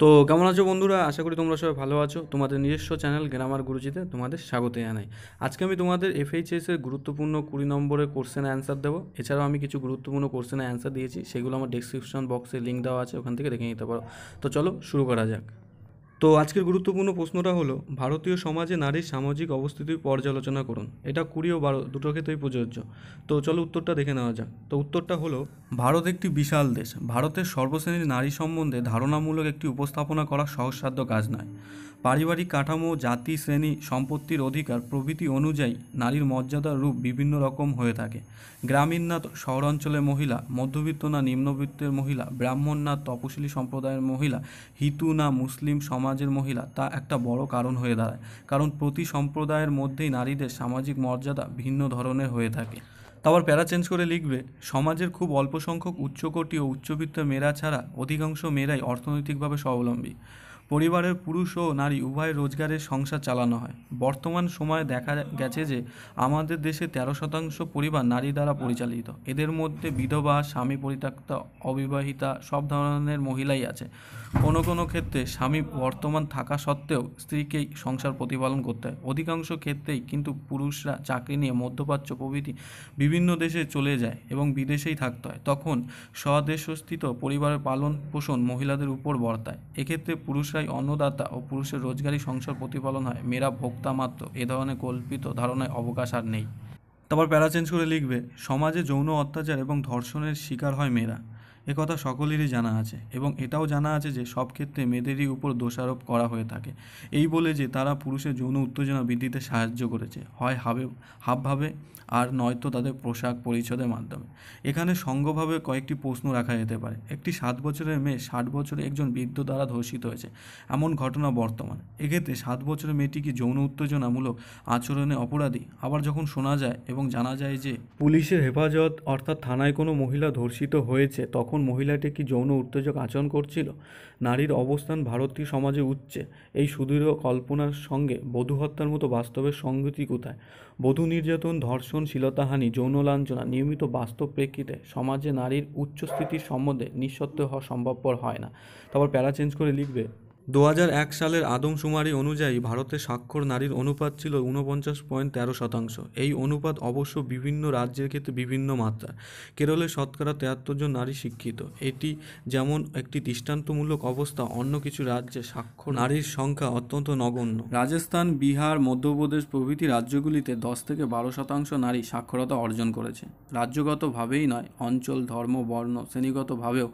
তো কেমন আছো বন্ধুরা? আশা করি তোমরা সবাই ভালো আছো। তোমাদের নিজস্ব চ্যানেল গ্রামার গুরুজিতে তোমাদের স্বাগত জানাই। আজকে আমি তোমাদের এফএইচএস এর গুরুত্বপূর্ণ কুড়ি নম্বরের কোশ্চেন অ্যান্সার দেবো। এছাড়াও আমি কিছু গুরুত্বপূর্ণ কোশ্চেনের অ্যান্সার দিয়েছি। সেগুলো আমার ডেসক্রিপশন বক্সে লিঙ্ক দেওয়া আছে, ওখান থেকে দেখে নিতে পারো। তো চলো শুরু করা যাক। তো আজকের গুরুত্বপূর্ণ প্রশ্নটা হলো, ভারতীয় সমাজে নারীর সামাজিক অবস্থিতির পর্যালোচনা করুন। এটা কুড়ি ও বারো দুটো ক্ষেত্রেই প্রযোজ্য। তো চলো উত্তরটা দেখে নেওয়া যাক। তো উত্তরটা হলো ভারত একটি বিশাল দেশ। ভারতের সর্বশ্রেণীর নারী সম্বন্ধে ধারণামূলক একটি উপস্থাপনা করা সহজসাধ্য কাজ নয়। পারিবারিক কাঠামো, জাতি, শ্রেণি, সম্পত্তির অধিকার প্রভৃতি অনুযায়ী নারীর মর্যাদার রূপ বিভিন্ন রকম হয়ে থাকে। গ্রামীণ না শহরাঞ্চলের মহিলা, মধ্যবিত্ত না নিম্নবিত্তের মহিলা ব্রাহ্মণ না তপশিলি সম্প্রদায়ের মহিলা হিতু না মুসলিম সমাজের মহিলা, তা একটা বড় কারণ হয়ে দাঁড়ায়। কারণ প্রতি সম্প্রদায়ের মধ্যেই নারীদের সামাজিক মর্যাদা ভিন্ন ধরনের হয়ে থাকে। তারপর প্যারা চেঞ্জ করে লিখবে, সমাজের খুব অল্প সংখ্যক উচ্চকোটি ও উচ্চবিত্ত মেয়েরা ছাড়া অধিকাংশ মেয়েরাই অর্থনৈতিকভাবে স্বাবলম্বী। পরিবারের পুরুষ ও নারী উভয় রোজগারের সংসার চালানো হয়। বর্তমান সময়ে দেখা গেছে যে, আমাদের দেশে তেরো শতাংশ পরিবার নারী দ্বারা পরিচালিত। এদের মধ্যে বিধবা, স্বামী পরিত্যক্তা, অবিবাহিতা সব ধরনের মহিলাই আছে। কোনো কোনো ক্ষেত্রে স্বামী বর্তমান থাকা সত্ত্বেও স্ত্রীকেই সংসার প্রতিপালন করতে হয়। অধিকাংশ ক্ষেত্রেই কিন্তু পুরুষরা চাকরি নিয়ে মধ্যপ্রাচ্য প্রভৃতি বিভিন্ন দেশে চলে যায় এবং বিদেশেই থাকতে হয়। তখন স্বদেশস্থিত পরিবারের পালন পোষণ মহিলাদের উপর বর্তায়। এক্ষেত্রে পুরুষরাই অন্নদাতা ও পুরুষের রোজগারি সংসার প্রতিপালন হয়। মেয়েরা ভোক্তা মাত্র। এ ধরনের কল্পিত ধারণায় অবকাশ আর নেই। তারপর প্যারা চেঞ্জ করে লিখবে, সমাজে যৌন অত্যাচার এবং ধর্ষণের শিকার হয় মেয়েরা। একথা সকলেরই জানা আছে এবং এটাও জানা আছে যে সব ক্ষেত্রে মেয়েদেরই উপর দোষারোপ করা হয়ে থাকে। এই বলে যে তারা পুরুষের যৌন উত্তেজনা বৃদ্ধিতে সাহায্য করেছে। হয় হাবে, হাবভাবে, আর নয়তো তাদের পোশাক পরিচ্ছদের মাধ্যমে। এখানে সঙ্গভাবে কয়েকটি প্রশ্ন রাখা যেতে পারে। একটি সাত বছরের মেয়ে ষাট বছরে একজন বৃদ্ধ দ্বারা ধর্ষিত হয়েছে। এমন ঘটনা বর্তমান। এক্ষেত্রে সাত বছরের মেয়েটি কি যৌন উত্তেজনামূলক আচরণে অপরাধী? আবার যখন শোনা যায় এবং জানা যায় যে পুলিশের হেফাজত অর্থাৎ থানায় কোনো মহিলা ধর্ষিত হয়েছে, তখন মহিলাটি কি যৌন উত্তেজক আচরণ করছিল? নারীর অবস্থান ভারতীয় সমাজে উচ্চে এই সুদৃঢ় কল্পনার সঙ্গে বধূ হত্যার মতো বাস্তবের সংগতি কোথায়? বধূ নির্যাতন, ধর্ষণ, শীলতাহানি, যৌন লাঞ্ছনা নিয়মিত বাস্তব প্রেক্ষিতে সমাজে নারীর উচ্চস্থিতির সম্বন্ধে নিঃসত্ত্ব হওয়া সম্ভবপর হয় না। তারপর প্যারা চেঞ্জ করে লিখবে দু সালের আদমশুমারি অনুযায়ী ভারতের স্বাক্ষর নারীর অনুপাত ছিল ঊনপঞ্চাশ পয়েন্ট তেরো শতাংশ। এই অনুপাত অবশ্য বিভিন্ন রাজ্যের ক্ষেত্রে বিভিন্ন মাত্রা কেরলে শতকরা তেহাত্তর জন নারী শিক্ষিত। এটি যেমন একটি দৃষ্টান্তমূলক অবস্থা, অন্য কিছু রাজ্যে স্বাক্ষর নারীর সংখ্যা অত্যন্ত নগণ্য। রাজস্থান, বিহার, মধ্যপ্রদেশ প্রভৃতি রাজ্যগুলিতে দশ থেকে বারো শতাংশ নারী সাক্ষরতা অর্জন করেছে। রাজ্যগতভাবেই নয়, অঞ্চল, ধর্ম, বর্ণ, শ্রেণীগতভাবেও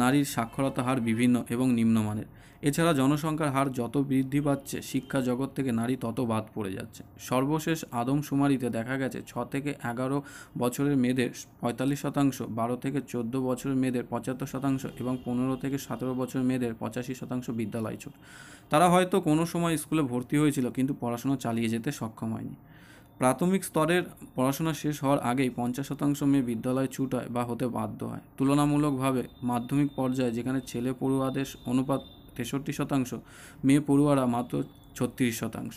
নারীর সাক্ষরতা হার বিভিন্ন এবং নিম্নমানের। এছাড়া জনসংখ্যার হার যত বৃদ্ধি পাচ্ছে, শিক্ষা জগৎ থেকে নারী তত বাদ পড়ে যাচ্ছে। সর্বশেষ আদমশুমারিতে দেখা গেছে, ছ থেকে এগারো বছরের মেয়েদের পঁয়তাল্লিশ শতাংশ, বারো থেকে চোদ্দ বছরের মেয়েদের পঁচাত্তর শতাংশ এবং পনেরো থেকে সতেরো বছরের মেয়েদের পঁচাশি শতাংশ বিদ্যালয় ছুট। তারা হয়তো কোনো সময় স্কুলে ভর্তি হয়েছিল, কিন্তু পড়াশোনা চালিয়ে যেতে সক্ষম হয়নি। প্রাথমিক স্তরের পড়াশোনা শেষ হওয়ার আগেই পঞ্চাশ শতাংশ মেয়ে বিদ্যালয়ে ছুট হয় বা হতে বাধ্য হয়। তুলনামূলকভাবে মাধ্যমিক পর্যায়ে যেখানে ছেলে পড়ুয়াদের অনুপাত তেষট্টি শতাংশ মেয়ে পড়ুয়ারা মাত্র ছত্রিশ শতাংশ।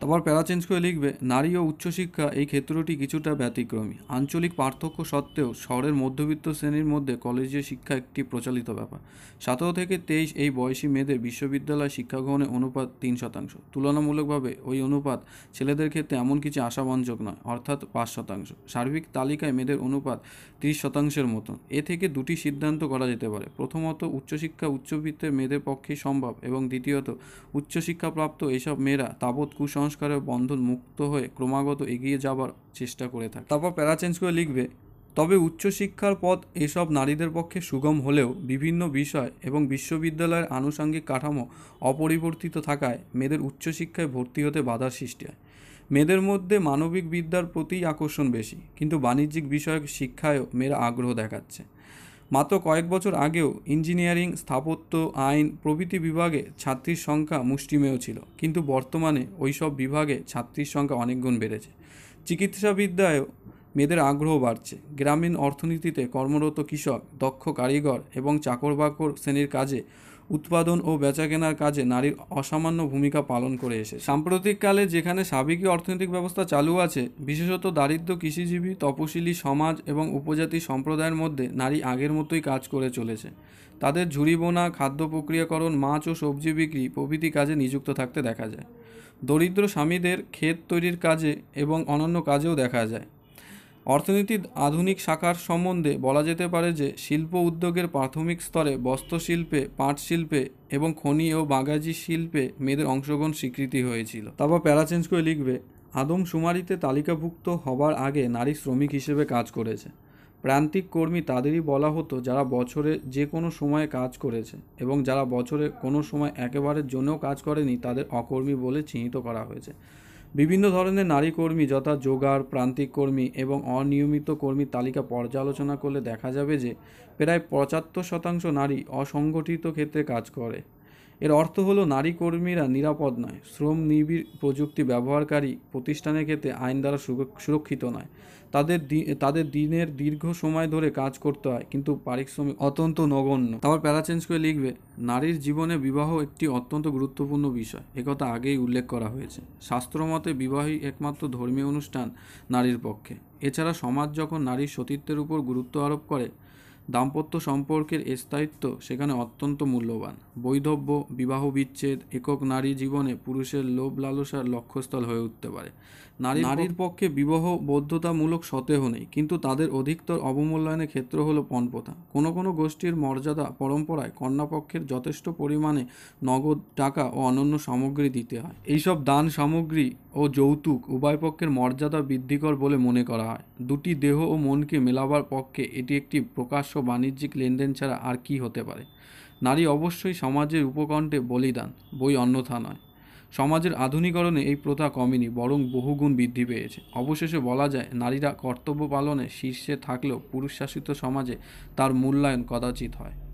তারপর প্যারা চেঞ্জ করে লিখবে, নারী ও উচ্চশিক্ষা এই ক্ষেত্রটি কিছুটা ব্যতিক্রমী। আঞ্চলিক পার্থক্য সত্ত্বেও শহরের মধ্যবিত্ত শ্রেণির মধ্যে কলেজীয় শিক্ষা একটি প্রচলিত ব্যাপার। সতেরো থেকে তেইশ এই বয়সী মেয়েদের বিশ্ববিদ্যালয় শিক্ষা গ্রহণের অনুপাত তিন শতাংশ। তুলনামূলকভাবে ওই অনুপাত ছেলেদের ক্ষেত্রে এমন কিছু আশাবঞ্জক নয়, অর্থাৎ পাঁচ শতাংশ। সার্বিক তালিকায় মেয়েদের অনুপাত ত্রিশ শতাংশের মতন। এ থেকে দুটি সিদ্ধান্ত করা যেতে পারে। প্রথমত, উচ্চশিক্ষা উচ্চবিত্তের মেয়েদের পক্ষেই সম্ভব এবং দ্বিতীয়ত, উচ্চশিক্ষাপ্রাপ্ত এইসব মেয়েরা তাবৎ কুসংস্কারের বন্ধন মুক্ত হয়ে ক্রমাগত এগিয়ে যাবার চেষ্টা করে থাকে। তারপর প্যারা চেঞ্জ করে লিখবে, তবে উচ্চশিক্ষার পথ এসব নারীদের পক্ষে সুগম হলেও বিভিন্ন বিষয় এবং বিশ্ববিদ্যালয়ের আনুষঙ্গিক কাঠামো অপরিবর্তিত থাকায় মেয়েদের উচ্চশিক্ষায় ভর্তি হতে বাধার সৃষ্টি হয়। মেয়েদের মধ্যে মানবিক বিদ্যার প্রতি আকর্ষণ বেশি, কিন্তু বাণিজ্যিক বিষয়ক শিক্ষায়ও মেয়েরা আগ্রহ দেখাচ্ছে। মাত্র কয়েক বছর আগেও ইঞ্জিনিয়ারিং, স্থাপত্য, আইন, প্রভৃতি বিভাগে ছাত্রীর সংখ্যা মুষ্টিমেয় ছিল। কিন্তু বর্তমানে ওই সব বিভাগে ছাত্রীর সংখ্যা অনেকগুণ বেড়েছে। চিকিৎসাবিদ্যায়ও মেয়েদের আগ্রহ বাড়ছে। গ্রামীণ অর্থনীতিতে কর্মরত কৃষক, দক্ষ কারিগর এবং চাকর বাকর শ্রেণির কাজে উৎপাদন ও বেচাকেনার কাজে নারীর অসামান্য ভূমিকা পালন করে এসে। সাম্প্রতিককালে যেখানে সাবেকি অর্থনৈতিক ব্যবস্থা চালু আছে, বিশেষত দারিদ্র কৃষিজীবী, তপশিলি, সমাজ এবং উপজাতি সম্প্রদায়ের মধ্যে নারী আগের মতোই কাজ করে চলেছে। তাদের ঝুড়ি বোনা, খাদ্য প্রক্রিয়াকরণ, মাছ ও সবজি বিক্রি প্রভৃতি কাজে নিযুক্ত থাকতে দেখা যায়। দরিদ্র স্বামীদের ক্ষেত তৈরির কাজে এবং অনন্য কাজেও দেখা যায়। অর্থনীতির আধুনিক শাখার সম্বন্ধে বলা যেতে পারে যে, শিল্প উদ্যোগের প্রাথমিক স্তরে বস্ত্রশিল্পে পাট শিল্পে এবং খনি ও বাগাজি শিল্পে মেয়েদের অংশগ্রহণ স্বীকৃতি হয়েছিল। তারপর প্যারা চেঞ্জ করে লিখবে আদমশুমারিতে তালিকাভুক্ত হবার আগে নারী শ্রমিক হিসেবে কাজ করেছে। প্রান্তিক কর্মী তাদেরই বলা হতো যারা বছরে যে কোনো সময়ে কাজ করেছে এবং যারা বছরে কোনো সময় একেবারের জন্যও কাজ করেনি তাদের অকর্মী বলে চিহ্নিত করা হয়েছে। বিভিন্ন ধরনের নারী কর্মী যথা যোগার প্রান্তিক কর্মী এবং অনিয়মিত কর্মী তালিকা পর্যালোচনা করলে দেখা যাবে যে প্রায় পঁচাত্তর শতাংশ নারী অসংগঠিত ক্ষেত্রে কাজ করে। এর অর্থ হলো নারী কর্মীরা নিরাপদ নয়, শ্রম নিবিড় প্রযুক্তি ব্যবহারকারী প্রতিষ্ঠানের ক্ষেত্রে আইন দ্বারা সুরক্ষিত নয়। তাদের তাদের দিনের দীর্ঘ সময় ধরে কাজ করতে হয়, কিন্তু পারিশ্রমিক অত্যন্ত নগণ্য। তারপর প্যারা চেঞ্জ করে লিখবে, নারীর জীবনে বিবাহ একটি অত্যন্ত গুরুত্বপূর্ণ বিষয়। একথা আগেই উল্লেখ করা হয়েছে। শাস্ত্রমতে বিবাহই একমাত্র ধর্মীয় অনুষ্ঠান নারীর পক্ষে। এছাড়া সমাজ যখন নারীর সতীত্বের উপর গুরুত্ব আরোপ করে দাম্পত্য সম্পর্কের স্থায়িত্ব সেখানে অত্যন্ত মূল্যবান। বৈধব্য বিবাহ বিচ্ছেদ একক নারী জীবনে পুরুষের লোভ লালসার লক্ষ্যস্থল হয়ে উঠতে পারে। নারী নারীর পক্ষে বিবাহ বদ্ধতামূলক সতেহ নেই কিন্তু তাদের অধিকতর অবমূল্যায়নের ক্ষেত্র হলো পণপ্রথা। কোনো কোনো গোষ্ঠীর মর্যাদা পরম্পরায় কন্যাপক্ষের যথেষ্ট পরিমাণে নগদ টাকা ও অনন্য সামগ্রী দিতে হয়। এইসব দান সামগ্রী ও যৌতুক উভয় পক্ষের মর্যাদা বৃদ্ধিকর বলে মনে করা হয়। দুটি দেহ ও মনকে মেলাবার পক্ষে এটি একটি প্রকাশ্য বাণিজ্যিক লেনদেন ছাড়া আর কি হতে পারে। নারী অবশ্যই সমাজের উপকণ্ঠে বলিদান, বই অন্যথা নয়। সমাজের আধুনিকরণে এই প্রথা কমেনি, বরং বহুগুণ বৃদ্ধি পেয়েছে। অবশেষে বলা যায়, নারীরা কর্তব্য পালনে শীর্ষে থাকলেও পুরুষ শাসিত সমাজে তার মূল্যায়ন কদাচিৎ হয়।